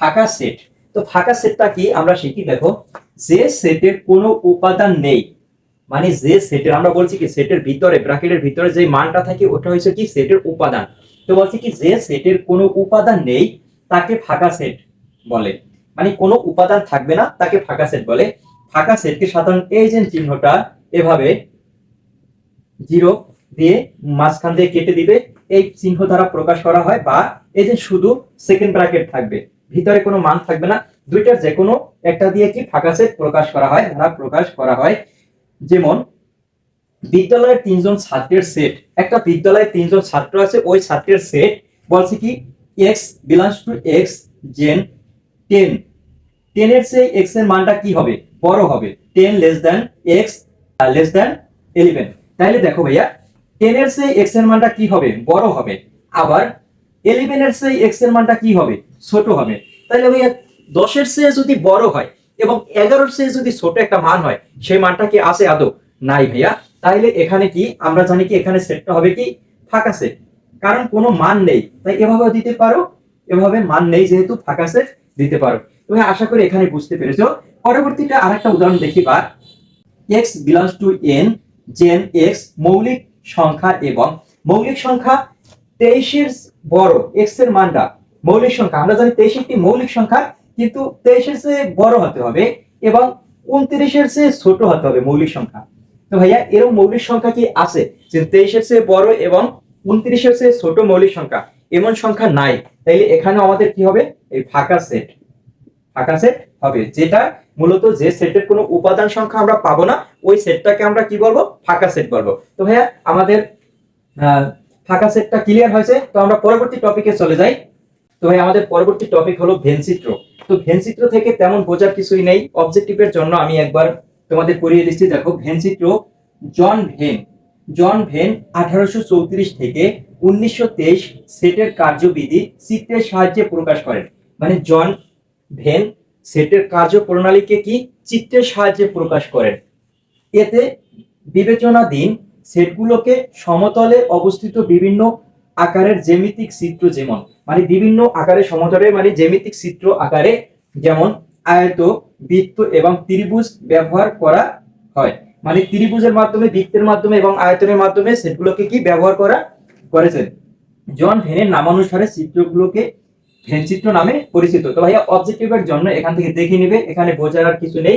ফাঁকা সেট তো ফাঁকা সেটটা কি? আমরা শিখি, দেখো, যে সেটের কোনো উপাদান নেই মানে যে সেটের আমরা বলছি কি সেটের ভিতরে ব্র্যাকেটের ভিতরে যে মানটা থাকে, ওটা হচ্ছে কি সেটের উপাদান। তো বলছি কি, যে সেটের কোনো উপাদান নেই, তাকে ফাঁকা সেট বলে। মানে কোনো উপাদান থাকবে না, তাকে ফাঁকা সেট বলে। ফাঁকা সেটকে সাধারণত এই যে চিহ্নটা, এভাবে জিরো দিয়ে মাঝখান দিয়ে কেটে দিবে, এই চিহ্ন দ্বারা প্রকাশ করা হয়, বা এই যে শুধু সেকেন্ড ব্র্যাকেট থাকবে। ভিতরে কোনো মান থাকবে না। দুইটার যে কোনো একটা দিয়ে কি ফাঁকা সেট প্রকাশ করা হয়, ধারা প্রকাশ করা হয়। যেমন, বিদ্যালয়ের তিনজন ছাত্রের সেট একটা বিদ্যালয়ে তিনজন ছাত্র আছে, ওই ছাত্রের সেট বলছে কি x belongs to x then ten টেনের চেয়ে এক্সের মানটা কি হবে? বড় হবে। Ten less than x less than eleven তাহলে দেখো ভাইয়া টেন এর চেয়ে এক্সের মানটা কি হবে? বড় হবে। আবার ইলেভেন এর চেয়ে এক্সের মানটা কি হবে? ছোট হবে। তাহলে ভাইয়া দশের চেয়ে যদি বড় হয় এবং এগারোর চেয়ে যদি ছোট একটা মান হয়, সেই মানটা কি আছে আদৌ? নাই ভাইয়া। তাইলে এখানে কি, আমরা জানি কি এখানে সেটটা হবে কি? ফাঁকা সেট কারণ কোনো মান নেই। তাই এভাবেও দিতে পারো, এভাবে মান নেই যেহেতু ফাঁকা সেট দিতে পারো। তুমি আশা করি এখানে বুঝতে পেরেছ। পরবর্তীটা আরেকটা উদাহরণ দেখি বা x belongs to N then x মৌলিক সংখ্যা এবং মৌলিক সংখ্যা তেইশের বড় এক্সের মানটা মৌলিক সংখ্যা। আমরা জানি তেইশ একটি মৌলিক সংখ্যা, কিন্তু তেইশের চেয়ে বড় হতে হবে এবং উনত্রিশের চেয়ে ছোট হতে হবে মৌলিক সংখ্যা। তো ভাইয়া, এরকম মৌলিক সংখ্যা কি আছে যে তেইশের চেয়ে বড় এবং উনত্রিশের চেয়ে ছোট মৌলিক সংখ্যা? এমন সংখ্যা নাই। তাইলে এখানে আমাদের কি হবে? এই ফাঁকা সেট। ফাঁকা সেট হবে, যেটা মূলত যে সেটের কোনো উপাদান সংখ্যা আমরা পাবো না, ওই সেটটাকে আমরা কি বলব? ফাঁকা সেট বলব। তো ভাইয়া, আমাদের ফাঁকা সেটটা ক্লিয়ার হয়েছে। তো আমরা পরবর্তী টপিকে চলে যাই। তো ভাই, আমাদের পরবর্তী টপিক হলো ভেনচিত্র। তো ভেনচিত্র থেকে তেমন বোঝার কিছুই নেই। অবজেক্টিভের জন্য আমি একবার তোমাদের পড়িয়ে দিচ্ছি। দেখো, ভেনচিত্র জন ভেন। জন ভেন আঠারোশো চৌত্রিশ থেকে উনিশশো তেইশ সেটের কার্যবিধি চিত্রের সাহায্যে প্রকাশ করেন। মানে জন ভেন সেটের কার্যপ্রণালীকে কি? চিত্রের সাহায্যে প্রকাশ করেন। এতে বিবেচনাধীন সেটগুলোকে সমতলে অবস্থিত বিভিন্ন আকারের জ্যামিতিক চিত্র যেমন মানে বিভিন্ন আকারে সমতলে মানে জ্যামিতিক চিত্র আকারে যেমন আয়ত, বৃত্ত এবং ত্রিভুজ ব্যবহার করা হয়। মানে ত্রিভুজের মাধ্যমে, বৃত্তের মাধ্যমে এবং আয়তনের মাধ্যমে সেটগুলোকে কি ব্যবহার করা করেছেন? জন ভেনের নামানুসারে চিত্রগুলোকে ভেন চিত্র নামে পরিচিত। তো ভাইয়া অবজেক্টিভের জন্য এখান থেকে দেখে নিবে, এখানে বোঝার আর কিছু নেই।